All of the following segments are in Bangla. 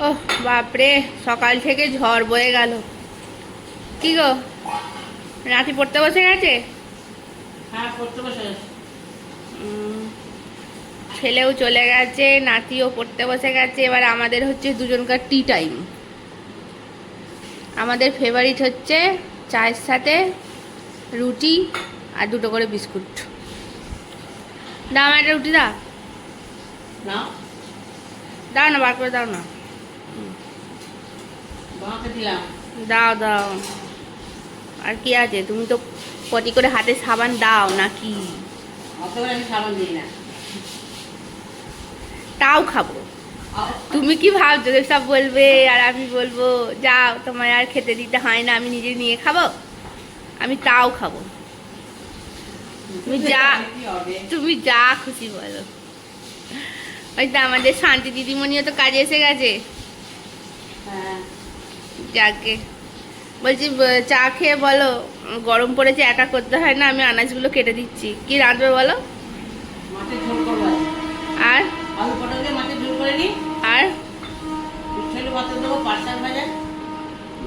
ওহ বাপরে সকাল থেকে ঝড় বয়ে গেল। কি গো? রাতি পড়তে বসে গেছে? হ্যাঁ ছেলেও চলে গেছে নাতিও পড়তে বসে গেছে। এবার আমাদের হচ্ছে দুজনকার টি টাইম আমাদের ফেভারিট হচ্ছে চায়ের সাথে রুটি আর দুটো করে বিস্কুট। দাও আমার একটা রুটি দাও। দাও না বার করে দাও না। দাও দাও। আর কি আছে? তুমি তো পটি করে হাতে সাবান দাও নাকি? তাও খাব। তুমি কি ভাবছ? সব বলবে আর আমি বলব, যাও তোমার আর খেতে দিতে হয় না, আমি নিজে নিয়ে খাব, আমি তাও খাব। তুমি যা তুমি যা খুশি বলো। ওই তো আমাদের শান্তি দিদিমণিও তো কাজে এসে গেছে। যাকে। বলছি চা খেয়ে বলো গরম পড়েছে একা করতে হয় না আমি আনাজগুলো কেটে দিচ্ছি। কি রাঁধবে বলো। আর? আর?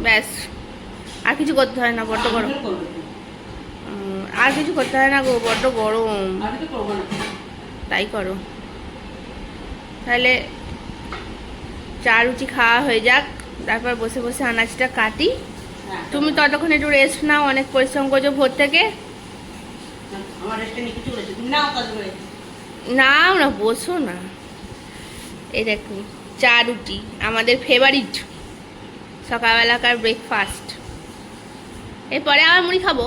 ব্যাস। আর কিছু করতে হয় না বড্ড গরম। আর কিছু করতে হয় না গো বড্ড গরম। তাই করো। তাহলে চা রুটি খাওয়া হয়ে যাক তারপর বসে বসে আনাজটা কাটি। হ্যাঁ। তুমি ততক্ষণ একটু রেস্ট নাও অনেক পরিশ্রম করছ ভোর থেকে। নাও না বসো না। এই দেখো চা রুটি আমাদের ফেভারিট সকালবেলাকার ব্রেকফাস্ট এরপরে আবার মুড়ি খাব?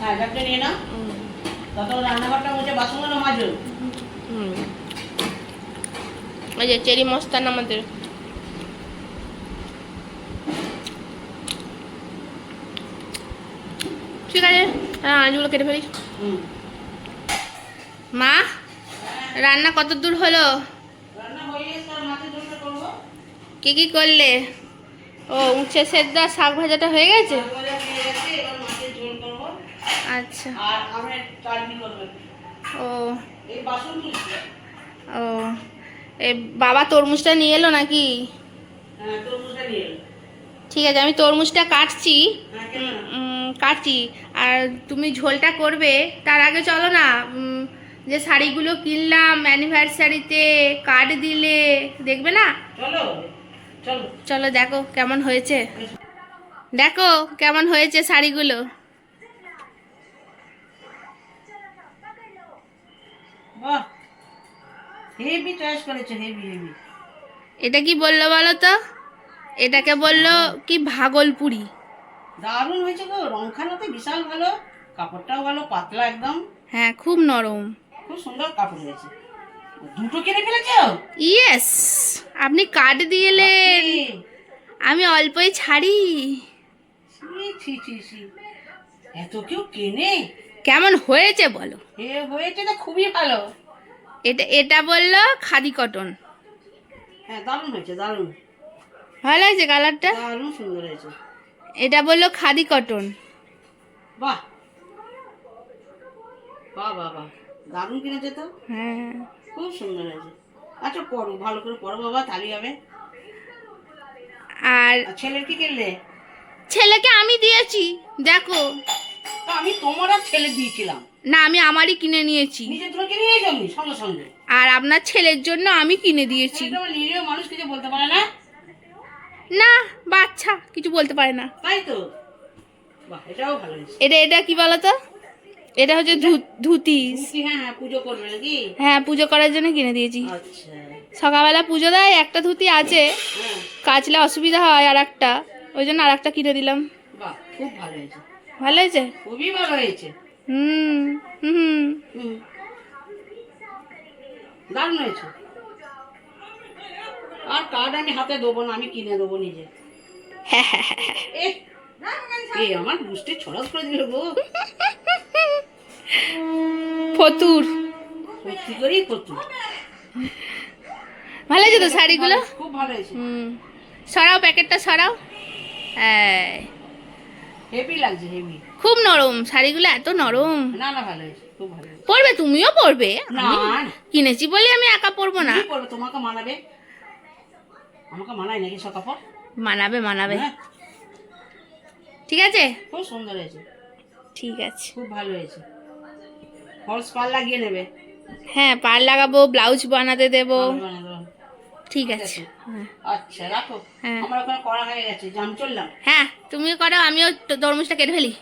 হ্যাঁ নিয়ে নাও। হুম, রান্নাঘরটা মুছে বাসনগুলো মাজো। হুম। ওই যে চেরি মস্তান আমাদের। ঠিক আছে হ্যাঁ আলুগুলো কেটে ফেলি। মা রান্না কত দূর হলো? কি কি করলে? ও উচ্ছে সেদ্ধ শাক ভাজাটা হয়ে গেছে শাক ভাজা হয়ে গেছে, এবার মাছের ঝোল করব আচ্ছা। আর আমরা চাটনি করব ও। এই বাসন তুলছি। ও। এ বাবা তরমুজটা নিয়ে এলো নাকি? হ্যাঁ তরমুজটা নিয়ে এলো। ঠিক আছে আমি তরমুজটা কাটছি। হ্যাঁ কাটছি। আর তুমি ঝোলটা করবে তার আগে চলো না যে শাড়িগুলো কিনলাম অ্যানিভার্সারিতে কার্ড দিলে দেখবে না? চলো দেখো কেমন হয়েছে। দেখো কেমন হয়েছে শাড়িগুলো। বাহ। হেভি চয়েস করেছ হেভি হেভি। এটা কি বলল বলো তো? এটাকে বলল কি ভাগলপুরি। দারুণ হয়েছে গো রংখানো তো বিশাল ভালো কাপড়টাও ভালো পাতলা একদম। হ্যাঁ খুব নরম। খুব সুন্দর কাপড় হয়েছে। দুটো কিনে ফেলেছো? ইয়েস আপনি কার্ড দিয়েলেন আমি অল্পই ছাড়ি। ছি ছি ছি। এত কেউ কেনে? কেমন হয়েছে বলো? হয়েছে তো খুবই ভালো। এটা এটা বলল খাদি কটন। হ্যাঁ দারুণ হয়েছে দারুণ। ভালো হয়েছে কালারটা? দারুণ সুন্দর হয়েছে। এটা বলল খাদি কটন। বাহ। বাহ বাহ বাহ। দারুণ কিনেছে তো। হ্যাঁ। খুব সুন্দর হয়েছে। আচ্ছা পড়ো ভালো করে পড়ো বাবা তালি হবে। আর ছেলের কি কিনলে? ছেলেকে আমি দিয়েছি দেখো। আমি তোমার আর ছেলে দিয়েছিলাম। না আমি আমারই কিনে নিয়েছি। নিজের জন্য কিনে যাবি সঙ্গে সঙ্গে। আর আপনার ছেলের জন্য আমি কিনে দিয়েছি। নিরীহ মানুষ কিছু বলতে পারে না? না বাচ্চা কিছু বলতে পারে না। তাই তো? বাহ এটাও ভালো এটা এটা কি বলতো? এটা হচ্ছে ধুতি হ্যাঁ হ্যাঁ পুজো করবে নাকি? হ্যাঁ পুজো করার জন্য কিনে দিয়েছি। আচ্ছা। সকালবেলা পুজো দেয় একটা ধুতি আছে হ্যাঁ। কাচলে অসুবিধা হয় আর একটা ওই জন্য আর একটা কিনে দিলাম। খুব ভালো হয়েছে। ভালো হয়েছে? খুবই ভালো হয়েছে। হুম হুম। হুম। দারুণ হয়েছে। আর কার্ড আমি হাতে দেবো না আমি কিনে দেবো নিজে। এ আমার বুঝতে ছড়াস করে দিল গো। ফতুর। সত্যি করেই প্রচুর ভালো হয়েছে তো শাড়িগুলো? খুব ভালো হয়েছে। হুম। সরাও প্যাকেটটা সরাও। হ্যাঁ হেভি লাগছে হেভি খুব নরম শাড়িগুলো এত নরম। না না ভালো খুব ভালো পরবে তুমিও পরবে। আমি কিনেছি বলে আমি একা পরবো না। কি করবে তোমাকে মানাবে? আমাকে মানায় নাকি সব কাপড় মানাবে মানাবে। হ্যাঁ। ঠিক আছে? খুব সুন্দর হয়েছে। ঠিক আছে। খুব ভালো হয়েছে। ফলস পার লাগিয়ে নেবে। হ্যাঁ পার লাগাবো ব্লাউজ বানাতে দেবো। ঠিক আছে। হ্যাঁ। আচ্ছা রাখো। হ্যাঁ। আমার ওখানে করা হয়ে গেছে জাম চললাম। হ্যাঁ তুমিও করো আমিও তরমুজটা কেটে ফেলি।